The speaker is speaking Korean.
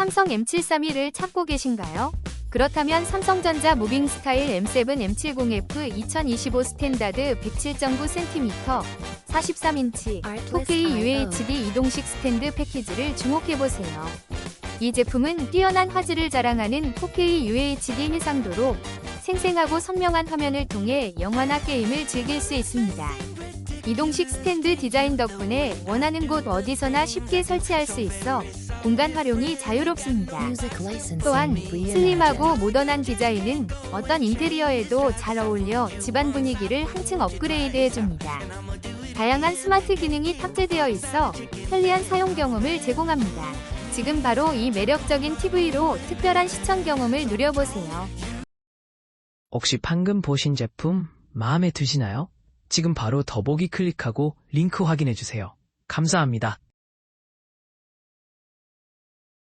삼성 M731을 찾고 계신가요? 그렇다면 삼성전자 무빙 스타일 M7 M70F 2025 스탠다드 107.9cm 43인치 4K UHD 이동식 스탠드 패키지를 주목해보세요. 이 제품은 뛰어난 화질을 자랑하는 4K UHD 해상도로 생생하고 선명한 화면을 통해 영화나 게임을 즐길 수 있습니다. 이동식 스탠드 디자인 덕분에 원하는 곳 어디서나 쉽게 설치할 수 있어 공간 활용이 자유롭습니다. 또한 슬림하고 모던한 디자인은 어떤 인테리어에도 잘 어울려 집안 분위기를 한층 업그레이드 해줍니다. 다양한 스마트 기능이 탑재되어 있어 편리한 사용 경험을 제공합니다. 지금 바로 이 매력적인 TV로 특별한 시청 경험을 누려보세요. 혹시 방금 보신 제품 마음에 드시나요? 지금 바로 더보기 클릭하고 링크 확인해주세요. 감사합니다.